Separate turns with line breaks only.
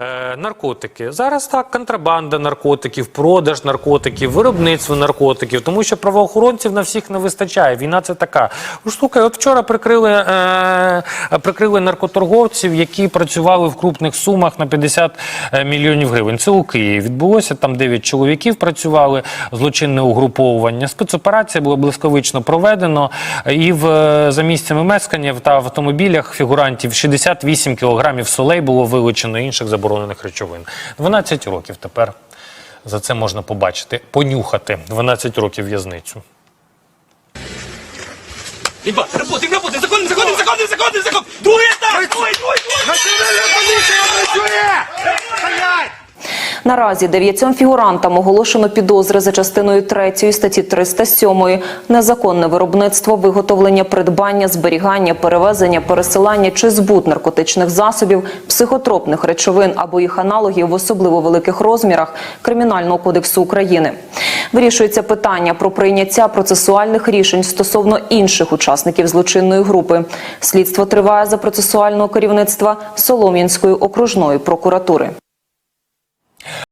Е, наркотики. Зараз так, контрабанда наркотиків, продаж наркотиків, виробництво наркотиків, тому що правоохоронців на всіх не вистачає. Війна це така. Ну, слухай, от вчора прикрили, е, прикрили наркоторговців, які працювали в крупних сумах на 50 мільйонів гривень. Це у Києві. Відбулося там 9 чоловіків працювали, злочинне угруповування. Спецоперація була блискавично проведено. І в, за місцями мешкання та автомобілях фігурантів 68 кілограмів солей було вилучено інших заборонених речовин. 12 років тепер за це можна побачити, понюхати. 12 років в'язницю.
Ребят, работаем, работаем, законный, законный, законный, законный, закон! Другой этап! Твой, твой, твой!
Національна поліція працює!
Наразі дев'ятьом фігурантам оголошено підозри за частиною 3 статті 307 незаконне виробництво, виготовлення, придбання, зберігання, перевезення, пересилання чи збут наркотичних засобів, психотропних речовин або їх аналогів в особливо великих розмірах Кримінального кодексу України. Вирішується питання про прийняття процесуальних рішень стосовно інших учасників злочинної групи. Слідство триває за процесуального керівництва Солом'янської окружної прокуратури.